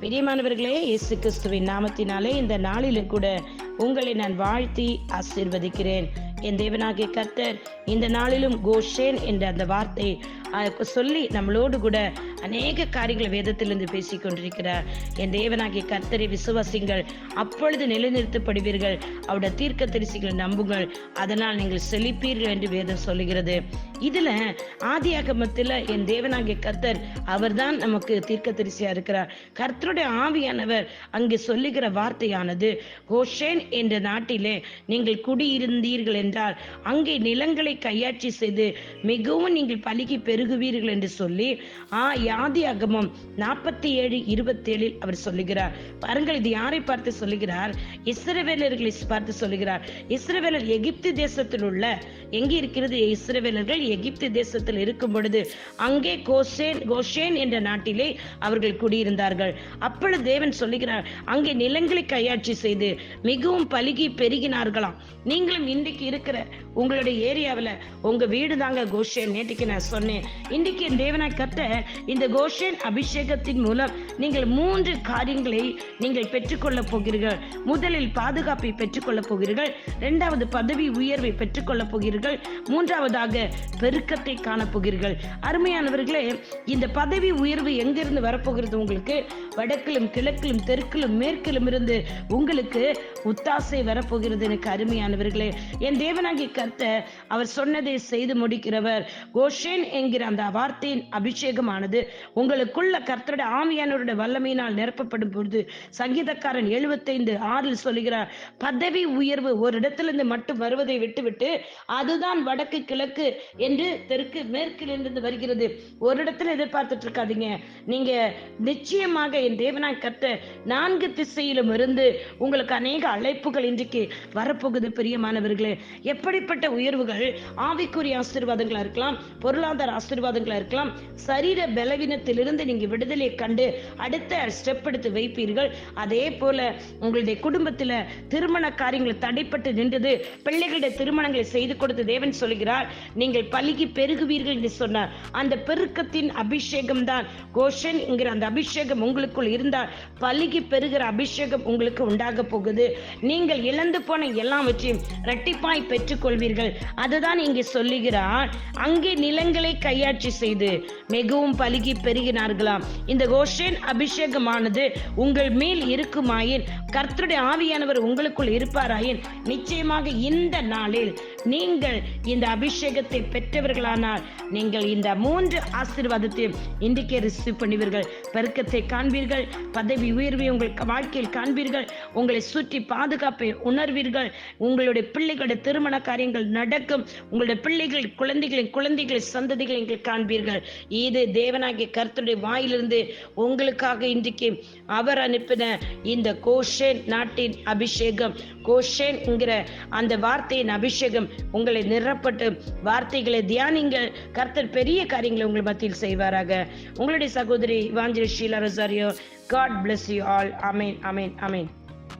பிரியமானவர்களே இயேசு கிறிஸ்துவின் நாமத்தினாலே இந்த நாளிலும் கூட உங்களை நான் வாழ்த்தி ஆசீர்வதிக்கிறேன். என் தேவனாகிய கர்த்தர் இந்த நாளிலும் கோஷேன் என்ற அந்த வார்த்தை சொல்லி நம்மளோடு கூட அநேக காரியங்களை வேதத்திலிருந்து பேசிக் கொண்டிருக்கிறார். என் தேவனாகிய கர்த்தரை விசுவாசிங்கள் அப்பொழுது நிலைநிறுத்தப்படுவீர்கள். அவருடைய தீர்க்க தரிசிகளை நம்புங்கள். அதனால் நீங்கள் செழிப்பீர்கள் என்று வேதம் சொல்லுகிறது. இதுல ஆதியாகமத்தில் என் தேவனாகிய கர்த்தர் அவர்தான் நமக்கு தீர்க்க தரிசியா இருக்கிறார். கர்த்தருடைய ஆவியானவர் அங்கே சொல்லுகிற வார்த்தையானது ஹோஷேன் என்ற நாட்டிலே நீங்கள் குடியிருந்தீர்கள் என்றால் அங்கே நிலங்களை கையாட்சி செய்து மிகவும் நீங்கள் பலுகி பெருகுவீர்கள் என்று சொல்லி ஆ ஆதி அகமம் நாற்பத்தி ஏழு இருபத்தி ஏழில் அவர் சொல்லுகிறார். பாருங்கள் இது யாரை பார்த்து சொல்லுகிறார்? இஸ்ரவேலர்களை பார்த்து சொல்லுகிறார். இஸ்ரவேலர் எகிப்து தேசத்தில் உள்ள எங்கே இருக்கிறது? இஸ்ரவேலர்கள் எகிப்து தேசத்தில் இருக்கும் பொழுது அங்கே கோசேன் கோஷேன் என்ற நாட்டிலே அவர்கள் குடியிருந்தார்கள். அப்பொழுது தேவன் சொல்லுகிறார் அங்கே நிலங்களை கையாட்சி செய்து மிகவும் பலுகி பெருகினார்களாம். நீங்களும் இன்றைக்கு இருக்கிற உங்களுடைய ஏரியாவில் உங்க வீடு தாங்க கோஷேன் நேற்றுக்கு நான் சொன்னேன். இன்றைக்கு என் தேவனாய் கத்த இந்த கோஷேன் அபிஷேகத்தின் மூலம் நீங்கள் மூன்று காரியங்களை நீங்கள் பெற்றுக்கொள்ள போகிறீர்கள். முதலில் பாதுகாப்பை பெற்றுக்கொள்ளப் போகிறீர்கள். இரண்டாவது பதவி உயர்வை பெற்றுக்கொள்ளப் போகிறீர்கள். மூன்றாவதாக பெருக்கத்தை காணப்போகிறீர்கள் அருமையானவர்களே இந்த பதவி உயர்வு எங்கிருந்து வரப்போகிறது உங்களுக்கு? வடக்கிலும் கிழக்கிலும் தெற்கிலும் மேற்கிலும் இருந்து உங்களுக்கு உத்தாசை வரப்போகிறது எனக்கு அருமையானவர்களே. என் தேவனாகி கர்த்தர் அவர் சொன்னதை செய்து முடிக்கிறவர். கோஷேன் என்கிற அந்த வார்த்தையின் அபிஷேகமானது உங்களுக்குள்ள கர்த்தருடைய ஆவியானவருடைய வல்லமையினால் நிரப்பப்படும் பொழுது சங்கீதக்காரன் எழுபத்தைந்து ஆறில் சொல்லுகிறார் பதவி உயர்வு ஒரு இடத்திலிருந்து மட்டும் வருவதை விட்டுவிட்டு அதுதான் வடக்கு கிழக்கு என்று தெற்கு மேற்கிலிருந்து வருகிறது. ஒரு இடத்துல எதிர்பார்த்துட்டு இருக்காதீங்க. நீங்க நிச்சயமாக என் தேவனாய் கத்த நான்கு திசையிலும் இருந்து உங்களுக்கு அநேக அழைப்புகள் இன்றைக்கு வரப்போகுது பிரியமானவர்களே. எப்படிப்பட்ட உயர்வுகள்? ஆவிக்குரிய ஆசீர்வாதங்களா இருக்கலாம் பொருளாதார ஆசீர்வாதங்களா இருக்கலாம் சரீர பலவீனத்திலிருந்து நீங்க விடுதலை கண்டு அடுத்த ஸ்டெப் எடுத்து வைப்பீர்கள். அதே போல உங்களுடைய குடும்பத்துல திருமண காரியங்கள் தடைப்பட்டு நின்றது பிள்ளைகளுடைய திருமணங்களை செய்து கொடுத்து தேவன் சொல்கிறார் நீங்கள் பலுகி பெருகுவீர்கள் என்று சொன்னார். அந்த பெருக்கத்தின் அபிஷேகம் தான் கோஷன் என்கிற அந்த அபிஷேகம் உங்களுக்குள் இருந்தால் பலுகி பெறுகிற அபிஷேகம் உங்களுக்கு உண்டாக போகுது. நீங்கள் இழந்து போன எல்லாவற்றையும் இரட்டிப்பாய் பெற்றுக்கொள்வீர்கள். அதுதான் இங்கே சொல்லுகிறார் அங்கே நிலங்களை கையாட்சி செய்து மிகவும் பலுகி பெருகினார்களாம். இந்த கோஷன் அபிஷேகமானது உங்கள் மேல் இருக்குமாயின் கர்த்தருடைய ஆவியானவர் உங்களுக்குள் இருப்பாராயின் நிச்சயமாக இந்த நாளில் நீங்கள் இந்த அபிஷேகத்தை பெற்றவர்களானால் நீங்கள் இந்த மூன்று ஆசீர்வாதத்தையும் இன்றைக்கே ரிசீவ் பண்ணுவீர்கள். பெருக்கத்தை காண்பீர்கள் பதவி உயர்வை உங்கள் வாழ்க்கையில் காண்பீர்கள் உங்களை சுற்றி பாதுகாப்பை உணர்வீர்கள். உங்களுடைய பிள்ளைகளுடைய திருமண காரியங்கள் நடக்கும். உங்களுடைய பிள்ளைகள் குழந்தைகளின் குழந்தைகளை சந்ததிகளை நீங்கள் காண்பீர்கள். இது தேவனாகிய கருத்துடைய வாயிலிருந்து உங்களுக்காக இன்றைக்கு அவர் அனுப்பின இந்த கோஷேன் நாட்டின் அபிஷேகம். கோஷேன் என்கிற அந்த வார்த்தையின் அபிஷேகம் உங்களை நிரப்பட்டு வார்த்தைகளை தியானிங்கள். கர்த்தர் பெரிய காரியங்களை உங்கள் மத்தியில் செய்வாராக. உங்களுடைய சகோதரி Vanjali Sheela Rosario God bless you all amen amen amen